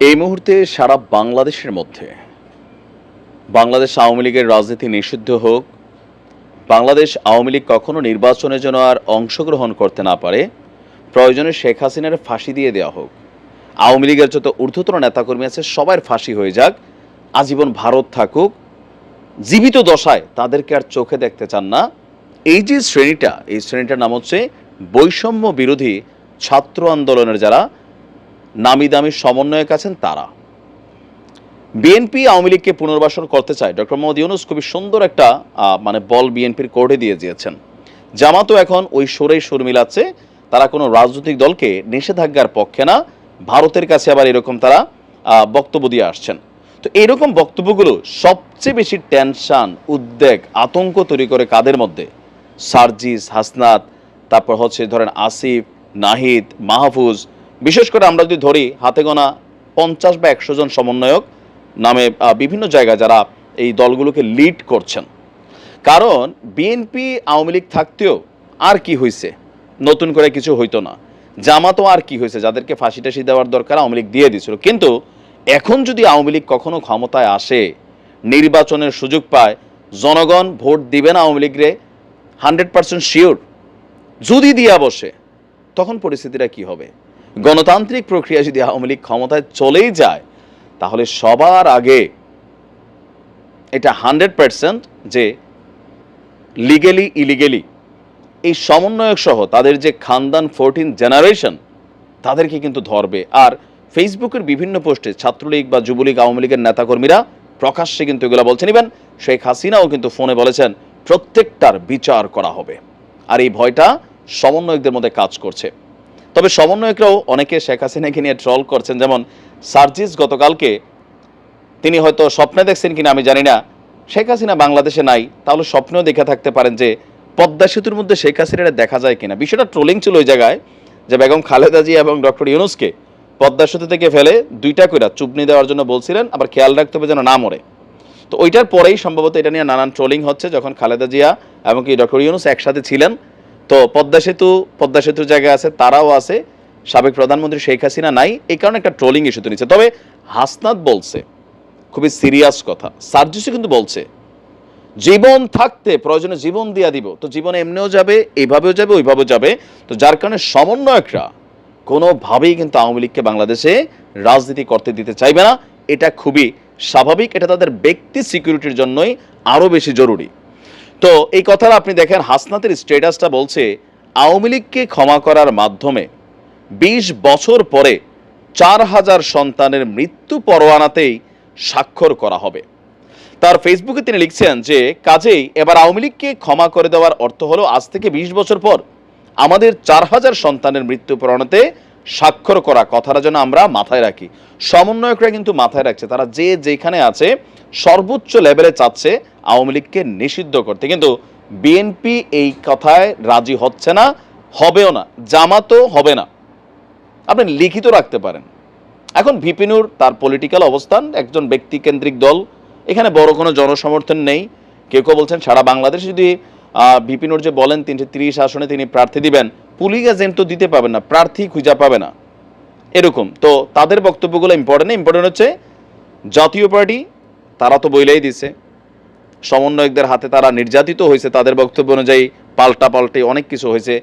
এই মুহূর্তে সারা বাংলাদেশের মধ্যে। বাংলাদেশ আওয়ামী লীগের রাজনীতি নিষিদ্ধ হোক, বাংলাদেশ আওয়ামী লীগ কখনো নির্বাচনে যেন আর অংশগ্রহণ করতে না পারে, প্রয়োজনে শেখ হাসিনার ফাঁসি দিয়ে দেওয়া হোক। আওয়ামী লীগের যত ঊর্ধ্বতন নেতাকর্মী আছে, সবার ফাঁসি হয়ে যাক, আজীবন ভারত থাকুক। জীবিত দশায় তাদেরকে আর চোখে দেখতে চান না। এই যে শ্রেণীটা, এই শ্রেণীটার নাম হচ্ছে বৈষম্য বিরোধী ছাত্র আন্দোলনের যারা নামি দামি সমন্বয়ক আছেন তারা। বিএনপি আওয়ামী লীগকে পুনর্বাসন করতে চায় ডক্টর মোহাম্মদ ইউনুস খুবই সুন্দর একটা মানে বল বিএনপির কোর্টে দিয়ে দিয়েছেন। জামাতও এখন ওই সুরেই সুর মিলাচ্ছে, তারা কোনো রাজনৈতিক দলকে নিষেধাজ্ঞার পক্ষে না, ভারতের কাছে আবার এরকম তারা বক্তব্য দিয়ে আসছেন। তো এরকম বক্তব্যগুলো সবচেয়ে বেশি টেনশন, উদ্বেগ, আতঙ্ক তৈরি করে কাদের মধ্যে? সার্জিস, হাসনাত, তারপর হচ্ছে ধরেন আসিফ, নাহিদ, মাহফুজ বিশেষ করে আমরা যদি ধরি হাতে গোনা পঞ্চাশ বা একশো জন সমন্বয়ক নামে বিভিন্ন জায়গায় যারা এই দলগুলোকে লিড করছেন। কারণ বিএনপি আওয়ামী লীগ থাকতেও আর কি হয়েছে নতুন করে কিছু হইতো না। জামাতও আর কি হয়েছে যাদেরকে ফাঁসি টাসি দেওয়ার দরকার আওয়ামী লীগ দিয়ে দিয়েছিল কিন্তু এখন যদি আওয়ামী লীগ কখনো ক্ষমতায় আসে, নির্বাচনের সুযোগ পায়, জনগণ ভোট দিবে না আওয়ামী লীগরে, হান্ড্রেড পার্সেন্ট শিওর। যদি দিয়া বসে, তখন পরিস্থিতিটা কি হবে? গণতান্ত্রিক প্রক্রিয়া যদি আওয়ামী লীগ ক্ষমতায় চলেই যায়, তাহলে সবার আগে এটা হান্ড্রেড পার্সেন্ট যে লিগেলি ইলিগেলি এই সমন্বয়ক সহ তাদের যে খানদান ফোরটিন জেনারেশন তাদেরকে কিন্তু ধরবে। আর ফেসবুকের বিভিন্ন পোস্টে ছাত্রলীগ বা যুবলীগ, আওয়ামী লীগের নেতাকর্মীরা প্রকাশ্যে কিন্তু এগুলো বলছেন ইভেন শেখ হাসিনাও কিন্তু ফোনে বলেছেন, প্রত্যেকটার বিচার করা হবে। আর এই ভয়টা সমন্বয়কদের মধ্যে কাজ করছে। তবে সমন্বয়করাও অনেকে শেখ হাসিনাকে নিয়ে ট্রল করছেন। যেমন সার্জিস গতকালকে, তিনি হয়তো স্বপ্নে দেখছেন কিনা আমি জানি না। শেখ হাসিনা বাংলাদেশে নাই, তাহলে স্বপ্নেও দেখে থাকতে পারেন যে পদ্মা সেতুর মধ্যে শেখ হাসিনাটা দেখা যায় কিনা। বিষয়টা ট্রোলিং ছিল ওই জায়গায় যে বেগম খালেদা জিয়া এবং ডক্টর ইউনুসকে পদ্মা সেতু থেকে ফেলে দুইটা কইরা চুপনি দেওয়ার জন্য বলছিলেন, আবার খেয়াল রাখতে হবে যেন না মরে। তো ওইটার পরেই সম্ভবত এটা নিয়ে নানান ট্রোলিং হচ্ছে, যখন খালেদা জিয়া এবং কি ডক্টর ইউনুস একসাথে ছিলেন। তো পদ্মা সেতু, পদ্মা সেতুর জায়গায় আছে, তারাও আছে। সাবেক প্রধানমন্ত্রী শেখ হাসিনা নাই, এই কারণে একটা ট্রোলিং ইস্যুতে নিচ্ছে। তবে হাসনাত বলছে, খুবই সিরিয়াস কথা সার্জিসও কিন্তু বলছে, জীবন থাকতে, প্রয়োজনে জীবন দিয়া দিব। তো জীবনে এমনিও যাবে এইভাবেও যাবে, ওইভাবেও যাবে। তো যার কারণে সমন্বয়করা কোনোভাবেই কিন্তু আওয়ামী লীগকে বাংলাদেশে রাজনীতি করতে দিতে চাইবে না। এটা খুবই স্বাভাবিক, এটা তাদের ব্যক্তি সিকিউরিটির জন্যই আরও বেশি জরুরি। তো এই কথাটা আপনি দেখেন, হাসনাতের স্ট্যাটাসটা বলছে, আওয়ামী লীগকে ক্ষমা করার মাধ্যমে বিশ বছর পরে চার হাজার সন্তানের মৃত্যু পরোয়ানাতেই স্বাক্ষর করা হবে। তার ফেসবুকে তিনি লিখছেন যে, কাজেই এবার আওয়ামী লীগকে ক্ষমা করে দেওয়ার অর্থ হলো, আজ থেকে বিশ বছর পর আমাদের চার হাজার সন্তানের মৃত্যু পরণতে স্বাক্ষর করা, কথাটা যেন আমরা মাথায় রাখি। সমন্বয়করা কিন্তু মাথায় রাখছে, তারা যে যেখানে আছে, সর্বোচ্চ লেভেলে চাচ্ছে আওয়ামী লীগকে নিষিদ্ধ করতে। কিন্তু বিএনপি এই কথায় রাজি হচ্ছে না, হবেও না, জামাতও হবে না। আপনি লিখিত রাখতে পারেন। এখন ভিপিনুর তার পলিটিক্যাল অবস্থান, একজন ব্যক্তি কেন্দ্রিক দল, এখানে বড় কোনো জনসমর্থন নেই। কেউ কেউ বলছেন, সারা বাংলাদেশ যদি ভিপিনুর যে বলেন, তিনশো তিরিশ আসনে তিনি প্রার্থী দিবেন পুলিশ এজেন্ট তো দিতে পাবে না, প্রার্থী খুঁজা পাবে না। এরকম। তো তাদের বক্তব্যগুলো ইম্পর্টেন্ট ইম্পর্টেন্ট হচ্ছে জাতীয় পার্টি, তারা তো বইলেই দিছে। সমন্বয়কদের হাতে তারা নির্যাতিত হয়েছে, তাদের বক্তব্য অনুযায়ী পাল্টা পাল্টে অনেক কিছু হয়েছে।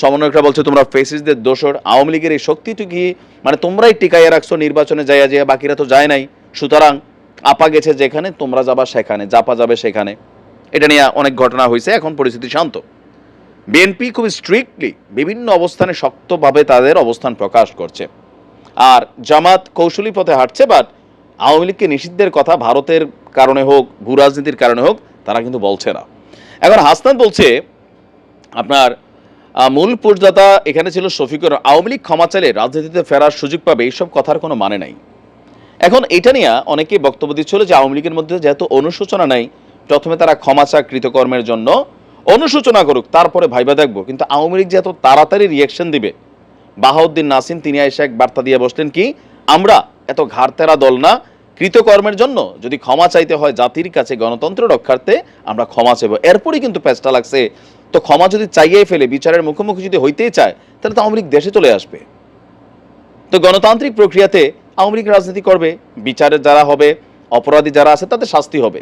সমন্বয়করা বলছে, তোমরা ফেসিসদের দোষর, আওয়ামী লীগের এই শক্তিটু কি? মানে তোমরাই টিকাইয়া রাখছো, নির্বাচনে যাইয়া যাইয়া বাকিরা তো যায় নাই। সুতরাং আপা গেছে যেখানে, তোমরা যাবা সেখানে জাপা যাবে সেখানে। এটা নিয়ে অনেক ঘটনা হয়েছে এখন পরিস্থিতি শান্ত। বিএনপি খুব স্ট্রিক্টলি বিভিন্ন অবস্থানে শক্তভাবে তাদের অবস্থান প্রকাশ করছে। আর জামাত কৌশলী পথে হাঁটছে বাট আওয়ামী লীগকে নিষিদ্ধের কথা ভারতের কারণে হোক, ভূ রাজনীতির কারণে হোক, তারা কিন্তু বলছে না। এখন হাসনাত বলছে, আপনার মূল পুরদাতা এখানে ছিল শফিকুর, আওয়ামী লীগ ক্ষমা চাইলে রাজনীতিতে ফেরার সুযোগ পাবে, এইসব কথার কোনো মানে নাই। এখন এটা নিয়ে অনেকেই বক্তব্য দিচ্ছিল যে আওয়ামী লীগের মধ্যে যেহেতু অনুশোচনা নাই, প্রথমে তারা ক্ষমা চা কৃতকর্মের জন্য অনুশোচনা করুক, তারপরে ভাইবা দেখব। কিন্তু আওয়ামী লীগ যে এত তাড়াতাড়ি রিয়েকশন দিবে, বাহাউদ্দিন নাসিম, তিনি এসে এক বার্তা দিয়ে বসলেন কি, আমরা এত ঘাড়তেরা দল না, কৃতকর্মের জন্য যদি ক্ষমা চাইতে হয় জাতির কাছে গণতন্ত্র রক্ষার্থে, আমরা ক্ষমা চাইব। এরপরই কিন্তু প্যাচটা লাগছে। তো ক্ষমা যদি চাইয়েই ফেলে, বিচারের মুখোমুখি যদি হইতেই চায়, তাহলে তো আওয়ামী লীগ দেশে চলে আসবে। তো গণতান্ত্রিক প্রক্রিয়াতে আওয়ামী লীগ রাজনীতি করবে, বিচারের যারা হবে, অপরাধী যারা আছে, তাদের শাস্তি হবে।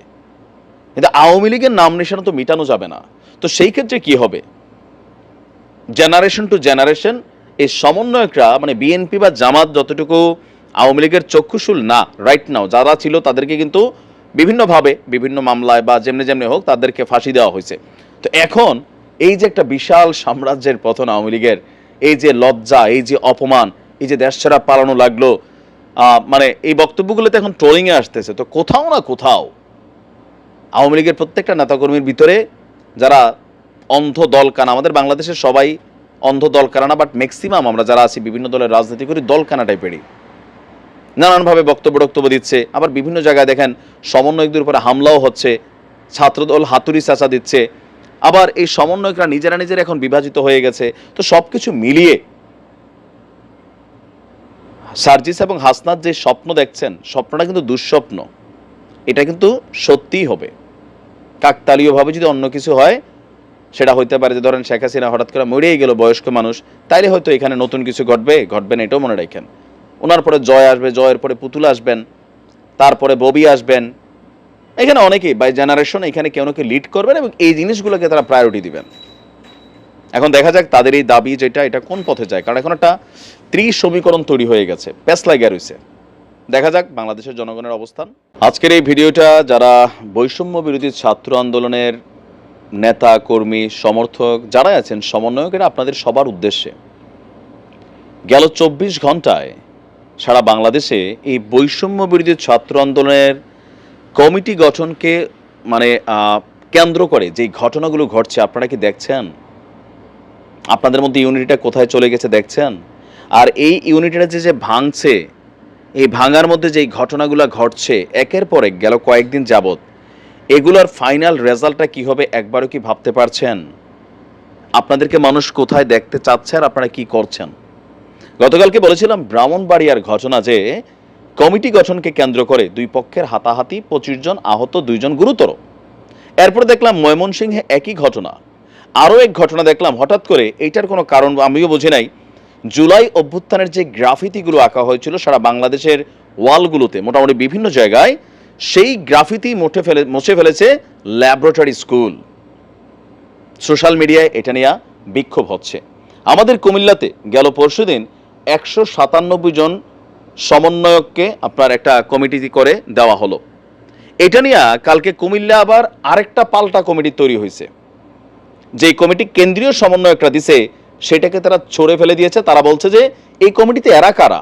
কিন্তু আওয়ামী লীগের নাম নিশানা তো মিটানো যাবে না। তো সেই ক্ষেত্রে কি হবে? জেনারেশন টু জেনারেশন এই সমন্বয়করা মানে বিএনপি বা জামাত যতটুকু আওয়ামী লীগের চক্ষুশুল না রাইট নাও যারা ছিল তাদেরকে কিন্তু বিভিন্নভাবে বিভিন্ন মামলায় বা যেমনি যেমনি হোক তাদেরকে ফাঁসি দেওয়া হয়েছে। তো এখন এই যে একটা বিশাল সাম্রাজ্যের পতন আওয়ামী লীগের, এই যে লজ্জা, এই যে অপমান, এই যে দেশ ছাড়া পালানো লাগল মানে এই বক্তব্যগুলোতে এখন ট্রোলিংয়ে আসতেছে। তো কোথাও না কোথাও আওয়ামী লীগের প্রত্যেকটা নেতাকর্মীর ভিতরে যারা অন্ধ দল কানা, আমাদের বাংলাদেশের সবাই অন্ধ দল কানা না বাট ম্যাক্সিমাম আমরা যারা আছি, বিভিন্ন দলের রাজনীতি করি, দল কানা টাইপেরই নানানভাবে বক্তব্য টক্তব্য দিচ্ছে, আবার বিভিন্ন জায়গায় দেখেন সমন্বয়কদের উপরে হামলাও হচ্ছে, ছাত্রদল হাতুড়ি চাচা দিচ্ছে, আবার এই সমন্বয়করা নিজেরা নিজেরা এখন বিভাজিত হয়ে গেছে, তো সব কিছু মিলিয়ে সার্জিস এবং হাসনাত যে স্বপ্ন দেখছেন, স্বপ্নটা কিন্তু দুঃস্বপ্ন। এটা কিন্তু সত্যিই হবে। কাকতালীয়ভাবে যদি অন্য কিছু হয়, সেটা হইতে পারে যে ধরেন শেখ হাসিনা হঠাৎ করে মরেই গেল বয়স্ক মানুষ, তাইলে হয়তো এখানে নতুন কিছু ঘটবে ঘটবে না, এটাও মনে রাখেন। ওনার পরে জয় আসবে, জয়ের পরে পুতুল আসবেন, তারপরে ববি আসবেন। এখানে অনেকেই বাই জেনারেশন এখানে কেউ কেউ লিড করবেন এবং এই জিনিসগুলোকে তারা প্রায়োরিটি দিবেন। এখন দেখা যাক তাদের এই দাবি যেটা, এটা কোন পথে যায়? কারণ এখন একটা ত্রিশ সমীকরণ তৈরি হয়ে গেছে প্যাস লাগিয়া রয়েছে দেখা যাক বাংলাদেশের জনগণের অবস্থান। আজকের এই ভিডিওটা যারা বৈষম্য বিরোধী ছাত্র আন্দোলনের নেতা, কর্মী, সমর্থক যারাই আছেন, সমন্বয়কেরা আপনাদের সবার উদ্দেশ্যে গেল চব্বিশ ঘন্টায় সারা বাংলাদেশে এই বৈষম্য বিরোধী ছাত্র আন্দোলনের কমিটি গঠনকে মানে কেন্দ্র করে যে ঘটনাগুলো ঘটছে, আপনারা কি দেখছেন? আপনাদের মধ্যে ইউনিটিটা কোথায় চলে গেছে দেখছেন? আর এই ইউনিটিটা যে যে ভাঙছে এই ভাঙার মধ্যে যেই ঘটনাগুলো ঘটছে, একের পর এক গেল কয়েকদিন যাবত এগুলোর ফাইনাল রেজাল্টটা কি হবে একবারও কি ভাবতে পারছেন? আপনাদেরকে মানুষ কোথায় দেখতে চাচ্ছে আর আপনারা কি করছেন? গতকালকে বলেছিলাম ব্রাহ্মণবাড়িয়ার ঘটনা যে, কমিটি গঠনকে কেন্দ্র করে দুই পক্ষের হাতাহাতি পঁচিশ জন আহত দুইজন গুরুতর। এরপর দেখলাম ময়মনসিংহে একই ঘটনা। আরও এক ঘটনা দেখলাম, হঠাৎ করে, এইটার কোনো কারণ আমিও বুঝি নাই। জুলাই অভ্যুত্থানের যে গ্রাফিতিগুলো আঁকা হয়েছিল সারা বাংলাদেশের ওয়ালগুলোতে, মোটামুটি বিভিন্ন জায়গায়, সেই গ্রাফিতি মুঠে ফেলে, মুছে ফেলেছে ল্যাবরেটরি স্কুল। সোশ্যাল মিডিয়ায় এটা নিয়ে বিক্ষোভ হচ্ছে। আমাদের কুমিল্লাতে গেল পরশুদিন একশো সাতানব্বই জন সমন্বয়ককে আপনার একটা কমিটি করে দেওয়া হলো। এটা নিয়ে কালকে কুমিল্লা আবার আরেকটা পাল্টা কমিটি তৈরি হয়েছে। যে কমিটি কেন্দ্রীয় সমন্বয়করা দিছে সেটাকে তারা ছড়ে ফেলে দিয়েছে। তারা বলছে যে, এই কমিটিতে এরা কারা?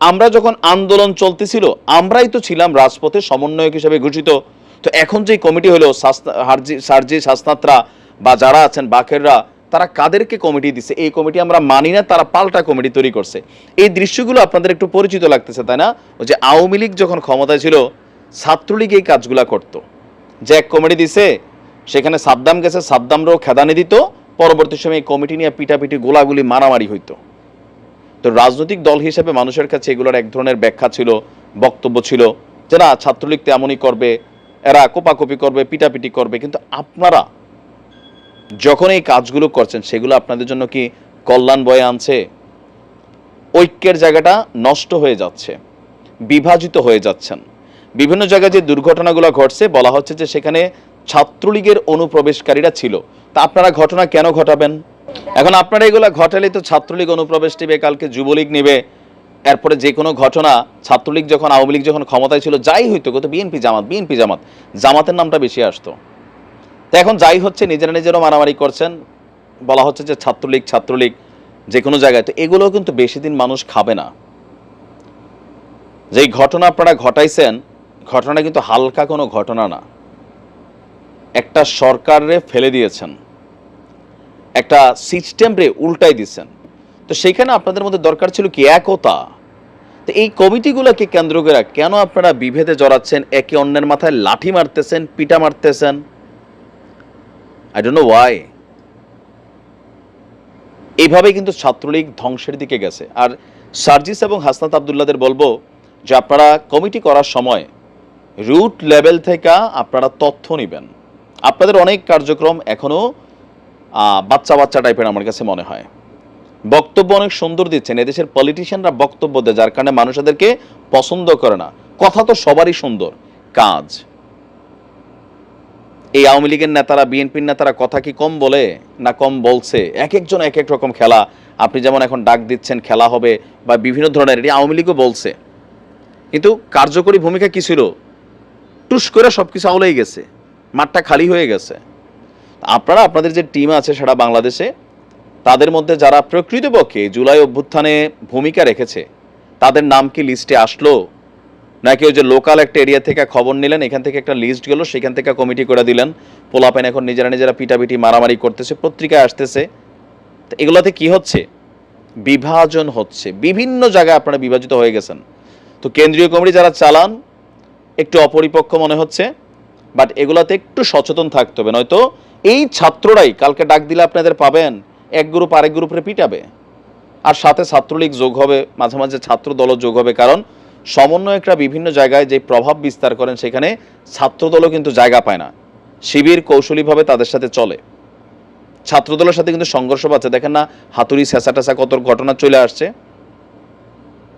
আমরা যখন আন্দোলন চলতেছিল, আমরাই তো ছিলাম রাজপথে সমন্বয়ক হিসেবে ঘোষিত তো এখন যে কমিটি হলো সার্জি শাসনাত্রা বা যারা আছেন বাকেররা তারা কাদেরকে কমিটি দিছে? এই কমিটি আমরা মানি না, তারা পাল্টা কমিটি তৈরি করছে। এই দৃশ্যগুলো আপনাদের একটু পরিচিত লাগতেছে, তাই না? যে আওয়ামী লীগ যখন ক্ষমতায় ছিল, ছাত্রলীগ এই কাজগুলা করতো। যে এক কমিটি দিছে, সেখানে সাদ্দাম গেছে, সাদ্দামরাও খেদানি দিত। পরবর্তী সময় কমিটি নিয়ে পিটাপিটি গোলাগুলি মারামারি হইতো। তো রাজনৈতিক দল হিসেবে মানুষের কাছে এগুলোর এক ধরনের ব্যাখ্যা ছিল, বক্তব্য ছিল যে না, ছাত্রলীগ তেমনই করবে, এরা কোপাকপি করবে পিটাপিটি করবে। কিন্তু আপনারা যখন এই কাজগুলো করছেন, সেগুলো আপনাদের জন্য কি কল্যাণ বয়ে আনছে? ঐক্যের জায়গাটা নষ্ট হয়ে যাচ্ছে, বিভাজিত হয়ে যাচ্ছেন। বিভিন্ন জায়গায় যে দুর্ঘটনাগুলো ঘটছে, বলা হচ্ছে যে সেখানে ছাত্রলীগের অনুপ্রবেশকারীরা ছিল। তা আপনারা ঘটনা কেন ঘটাবেন? এখন আপনারা এগুলো ঘটালে তো ছাত্রলীগ অনুপ্রবেশ নেবে, কালকে যুবলীগ নেবে। এরপরে যে কোনো ঘটনা, ছাত্রলীগ যখন, আওয়ামী লীগ যখন ক্ষমতায় ছিল, যাই হইতো কত বিএনপি জামাত বিএনপি জামাত, জামাতের নামটা বেশি আসতো। তো এখন যাই হচ্ছে, নিজেরা নিজেরও মারামারি করছেন। বলা হচ্ছে যে ছাত্রলীগ ছাত্রলীগ, যে কোনো জায়গায়। তো এগুলোও কিন্তু বেশি দিন মানুষ খাবে না। যেই ঘটনা আপনারা ঘটাইছেন, ঘটনা কিন্তু হালকা কোনো ঘটনা না। একটা সরকারে ফেলে দিয়েছেন। একটা সিস্টেমরে উল্টাই দিচ্ছেন তো সেইখানে আপনাদের মধ্যে দরকার ছিল কি একতা? তো এই কমিটিগুলোকে কেন্দ্র করে কেন আপনারা বিভেদে জড়াচ্ছেন একে অন্যের মাথায় লাঠি মারতেছেন পিটা মারতেছেন? আই ডোন্ট নো ওয়াই এইভাবে কিন্তু ছাত্রলীগ ধ্বংসের দিকে গেছে। আর সার্জিস এবং হাসনাত আবদুল্লাদের বলব যে আপনারা কমিটি করার সময় রুট লেভেল থেকে আপনারা তথ্য নেবেন। আপনাদের অনেক কার্যক্রম এখনও আহ, বাচ্চা বাচ্চা টাইপের আমার কাছে মনে হয়। বক্তব্য অনেক সুন্দর দিচ্ছেন। এদেশের পলিটিশিয়ানরা বক্তব্য দেয়, যার কারণে মানুষ এদেরকে পছন্দ করে না। কথা তো সবারই সুন্দর। কাজ। এই আওয়ামী লীগের নেতারা, বিএনপির নেতারা কথা কি কম বলে না কম বলছে? এক একজন এক এক রকম খেলা। আপনি যেমন এখন ডাক দিচ্ছেন, খেলা হবে বা বিভিন্ন ধরনের, এটি আওয়ামী লীগও বলছে। কিন্তু কার্যকরী ভূমিকা কি ছিল? টুস করে সব কিছু আউলেই গেছে। মাঠটা খালি হয়ে গেছে। আপনারা, আপনাদের যে টিম আছে সেটা বাংলাদেশে, তাদের মধ্যে যারা প্রকৃতপক্ষে জুলাই অভ্যুত্থানে ভূমিকা রেখেছে, তাদের নাম কি লিস্টে আসলো? নাকি ওই যে লোকাল একটা এরিয়া থেকে খবর নিলেন, এখান থেকে একটা লিস্ট গেল, সেখান থেকে কমিটি করে দিলেন পোলাপেন এখন নিজেরা নিজেরা পিটাপিটি মারামারি করতেছে, পত্রিকায় আসতেছে। তো এগুলোতে কি হচ্ছে? বিভাজন হচ্ছে। বিভিন্ন জায়গায় আপনারা বিভাজিত হয়ে গেছেন। তো কেন্দ্রীয় কমিটি যারা চালান, একটু অপরিপক্ষ মনে হচ্ছে, বাট এগুলাতে একটু সচেতন থাকতে হবে। নয়তো এই ছাত্ররাই কালকে ডাক দিলে আপনাদের পাবেন, এক গ্রুপ আরেক গ্রুপে পিটাবে। আর সাথে ছাত্রলীগ যোগ হবে, মাঝে মাঝে ছাত্র দল যোগ হবে, কারণ সমন্বয়করা বিভিন্ন জায়গায় যে প্রভাব বিস্তার করেন সেখানে ছাত্রদলও কিন্তু জায়গা পায় না। শিবির কৌশলীভাবে তাদের সাথে চলে। ছাত্রদলের সাথে কিন্তু সংঘর্ষ পাচ্ছে দেখেন না, হাতুড়ি স্যাঁচা ট্যাঁচা কত ঘটনা চলে আসছে।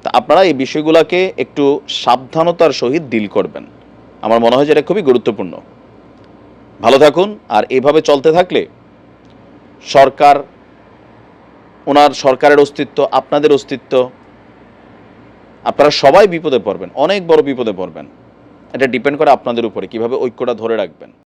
তা আপনারা এই বিষয়গুলোকে একটু সাবধানতার সহিত ডিল করবেন। আমার মনে হয় যে এটা খুবই গুরুত্বপূর্ণ। ভালো থাকুন, আর এভাবে চলতে থাকলে সরকার, ওনার সরকারের অস্তিত্ব, আপনাদের অস্তিত্ব, আপনারা সবাই বিপদে পড়বেন, অনেক বড় বিপদে পড়বেন। এটা ডিপেন্ড করে আপনাদের উপরে, কীভাবে ঐক্যটা ধরে রাখবেন।